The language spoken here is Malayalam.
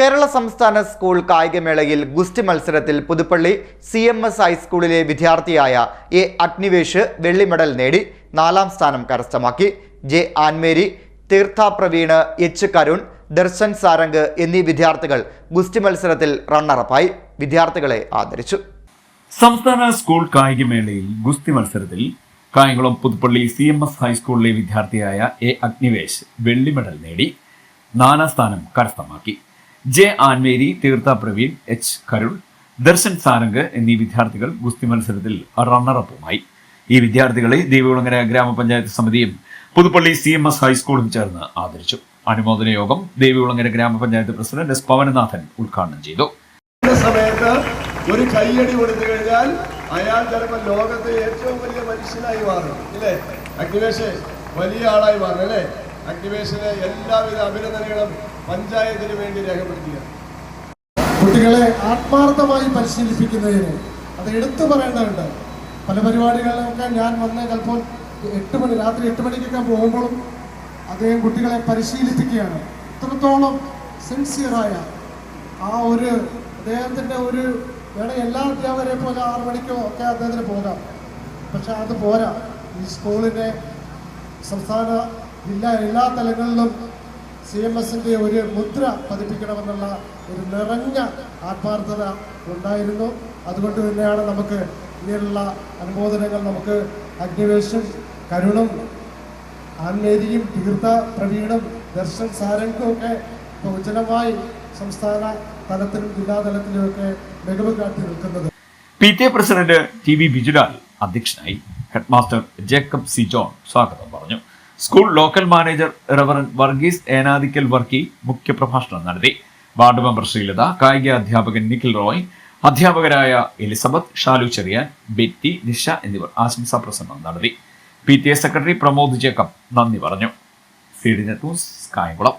കേരള സംസ്ഥാന സ്കൂൾ കായികമേളയിൽ ഗുസ്തി മത്സരത്തിൽ പുതുപ്പള്ളി സി എം എസ് ഹൈസ്കൂളിലെ വിദ്യാർത്ഥിയായ എ അഗ്നിവേഷ് വെള്ളി മെഡൽ നേടി നാലാം സ്ഥാനം കരസ്ഥമാക്കി. ജെ ആൻമേരി തീർത്ഥ പ്രവീണ് എച്ച് കരുൺ ദർശൻ സാരംഗ് എന്നീ വിദ്യാർത്ഥികൾ ഗുസ്തി മത്സരത്തിൽ റണ്ണറപ്പായി വിദ്യാർത്ഥികളെ ആദരിച്ചു. സംസ്ഥാന സ്കൂൾ കായികമേളയിൽ ഗുസ്തി മത്സരത്തിൽ Kayamkulam Puthuppally C M S ഹൈസ്കൂളിലെ വിദ്യാർത്ഥിയായ എ അഗ്നിവേഷ് വെള്ളി മെഡൽ നേടി നാലാം സ്ഥാനം കരസ്ഥമാക്കി. ജെ ആൻമേരി തീർത്ഥ പ്രവീൺ എച്ച് കരുൾ ദർശൻ സാരംഗ് എന്നീ വിദ്യാർത്ഥികൾ ഗുസ്തി മത്സരത്തിൽ റണ്ണറപ്പുമായി ഈ വിദ്യാർത്ഥികളെ ദേവികുളങ്ങര ഗ്രാമപഞ്ചായത്ത് സമിതിയും പുതുപ്പള്ളി സി എം എസ് ഹൈസ്കൂളും ചേർന്ന് ആദരിച്ചു. അനുമോദന യോഗം ദേവികുളങ്ങര ഗ്രാമപഞ്ചായത്ത് പ്രസിഡന്റ് എസ് പവനനാഥൻ ഉദ്ഘാടനം ചെയ്തു. സമയത്ത് ഒരു കയ്യടി കൊടുത്തു കഴിഞ്ഞാൽ അയാൾ ചിലപ്പോൾ ലോകത്തെ ഏറ്റവും വലിയ മനുഷ്യനായി മാറും ഇല്ലേ? അഖിലേഷ് വലിയ ആളായി മാറും അല്ലേ? അഗ്നിവേശിന് എല്ലാവിധ അഭിനന്ദനങ്ങളും പഞ്ചായത്തിന് വേണ്ടി രേഖപ്പെടുത്തുക കുട്ടികളെ ആത്മാർത്ഥമായി പരിശീലിപ്പിക്കുന്നതിന് അത് എടുത്തു പറയേണ്ടതുണ്ട്. പല പരിപാടികളിലൊക്കെ ഞാൻ വന്ന് ചിലപ്പോൾ എട്ട് മണി രാത്രി എട്ട് മണിക്കൊക്കെ പോകുമ്പോഴും അദ്ദേഹം കുട്ടികളെ പരിശീലിപ്പിക്കുകയാണ്. ഇത്രത്തോളം സിൻസിയറായ ആ ഒരു അദ്ദേഹത്തിന്റെ ഒരു വേണേ എല്ലാ അധ്യാപകരെ പോലെ ആറു മണിക്കോ ഒക്കെ അദ്ദേഹത്തിന് പോകാം. പക്ഷെ അത് പോരാ. ഈ സ്കൂളിന്റെ സംസ്ഥാന ജില്ലാ എല്ലാ തലങ്ങളിലും സി എം എസിന്റെ ഒരു മുദ്ര പതിപ്പിക്കണമെന്നുള്ള ഒരു നിറഞ്ഞ ആത്മാർത്ഥത ഉണ്ടായിരുന്നു. അതുകൊണ്ട് തന്നെയാണ് നമുക്ക് ഇങ്ങനെയുള്ള അനുമോദനങ്ങൾ നമുക്ക് അഗ്നിവേശും കരുണും ആൻമേരിയും തീർത്ഥ പ്രവീണും ദർശൻ സാരംഗും ഒക്കെ ഇപ്പോൾ ഉജ്ജ്വലമായി സംസ്ഥാന തലത്തിലും ജില്ലാ തലത്തിലുമൊക്കെ മികവ് കാട്ടി നിൽക്കുന്നത്. P T A president T V Bijulal അധ്യക്ഷനായി. ഹെഡ്മാസ്റ്റർ ജേക്കബ് സി ജോൺ സ്വാഗതം പറഞ്ഞു. School local manager reverend Varghese Enadikkal Varkey മുഖ്യപ്രഭാഷണം നടത്തി. വാർഡ് മെമ്പർ ശ്രീലത കായിക അധ്യാപകൻ നിഖിൽ റോയ് അധ്യാപകരായ എലിസബത്ത് ഷാലു ചെറിയാൻ ബെറ്റി നിഷ എന്നിവർ ആശംസാ പ്രസംഗം നടത്തി. P T A secretary Pramod Jacob നന്ദി പറഞ്ഞു. C D net news Kayamkulam.